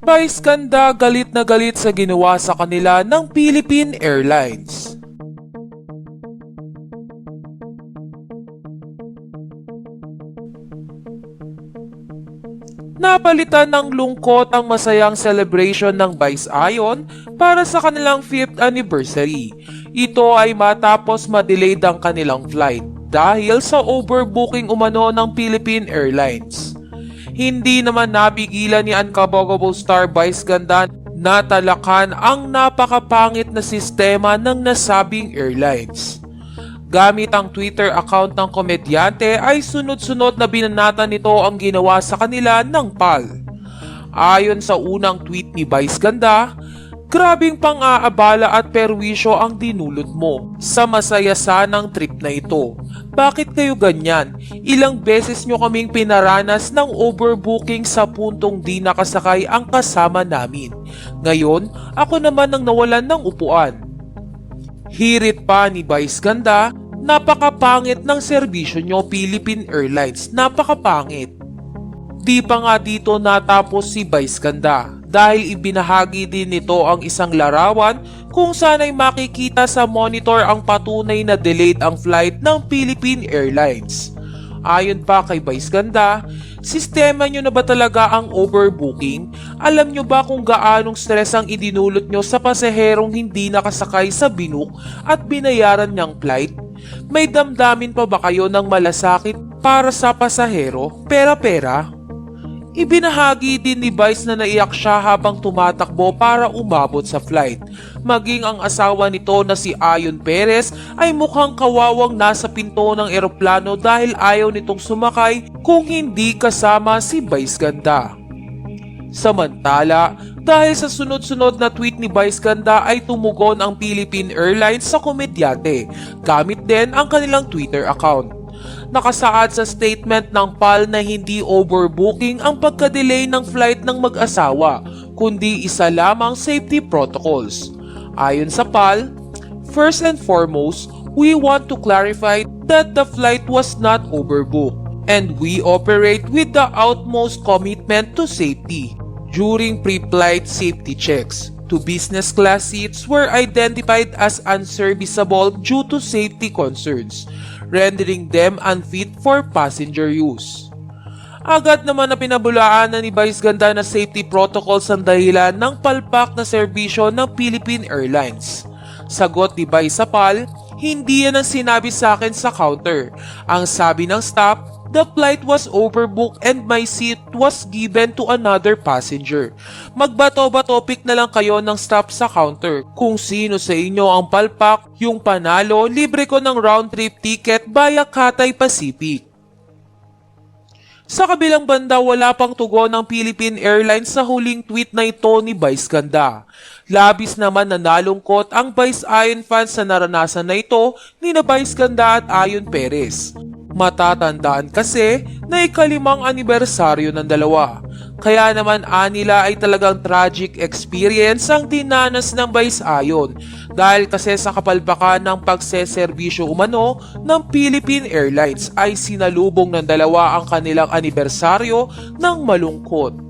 Vice Ganda galit na galit sa ginawa sa kanila ng Philippine Airlines. Napalitan ng lungkot ang masayang celebration ng Vice Ayon para sa kanilang 5th anniversary. Ito ay matapos ma-delayed ang kanilang flight dahil sa overbooking umano ng Philippine Airlines. Hindi naman napigilan ni Uncoverable Star Vice Ganda na talakan ang napakapangit na sistema ng nasabing airlines. Gamit ang Twitter account ng komedyante ay sunod-sunod na binanatan nito ang ginawa sa kanila ng PAL. Ayon sa unang tweet ni Vice Ganda, Grabing pang-aabala at perwisyo ang dinulot mo sa masaya sanang trip na ito. Bakit kayo ganyan? Ilang beses nyo kaming pinaranas ng overbooking sa puntong di nakasakay ang kasama namin. Ngayon, ako naman ang nawalan ng upuan. Hirit pa ni Vice Ganda, napakapangit ng serbisyo nyo Philippine Airlines, napakapangit. Di pa nga dito natapos si Vice Ganda dahil ibinahagi din nito ang isang larawan kung saan ay makikita sa monitor ang patunay na delayed ang flight ng Philippine Airlines. Ayon pa kay Vice Ganda, sistema nyo na ba talaga ang overbooking? Alam nyo ba kung gaanong stress ang idinulot nyo sa pasaherong hindi nakasakay sa binook at binayaran niyang flight? May damdamin pa ba kayo ng malasakit para sa pasahero? Pera-pera? Ibinahagi din ni Vice na naiyak siya habang tumatakbo para umabot sa flight. Maging ang asawa nito na si Ayon Perez ay mukhang kawawang nasa pinto ng eroplano dahil ayaw nitong sumakay kung hindi kasama si Vice Ganda. Samantala, dahil sa sunod-sunod na tweet ni Vice Ganda ay tumugon ang Philippine Airlines sa komedyante gamit din ang kanilang Twitter account. Nakasaad sa statement ng PAL na hindi overbooking ang pagka-delay ng flight ng mag-asawa, kundi isa lamang safety protocols. Ayon sa PAL, first and foremost, we want to clarify that the flight was not overbooked and we operate with the utmost commitment to safety. During pre-flight safety checks, two business class seats were identified as unserviceable due to safety concerns, rendering them unfit for passenger use. Agad naman na pinabulaan na ni Vice Ganda na safety protocols ang dahilan ng palpak na serbisyo ng Philippine Airlines. Sagot ni Vice sa PAL, hindi yan ang sinabi sa akin sa counter. Ang sabi ng staff, the flight was overbooked and my seat was given to another passenger. Magbato-batopic na lang kayo ng staff sa counter. Kung sino sa inyo ang palpak, yung panalo, libre ko ng round trip ticket via Cathay Pacific. Sa kabilang banda, wala pang tugon ng Philippine Airlines sa huling tweet na ito ni Vice Ganda. Labis naman na nalungkot ang Vice Ayon fans sa naranasan na ito ni na Vice Ganda at Ayon Perez. Matatandaan kasi na ikalimang anibersaryo ng dalawa. Kaya naman anila ay talagang tragic experience ang dinanas ng Vice Ayon dahil kasi sa kapalpakan ng pagseserbisyo umano ng Philippine Airlines ay sinalubong ng dalawa ang kanilang anibersaryo ng malungkot.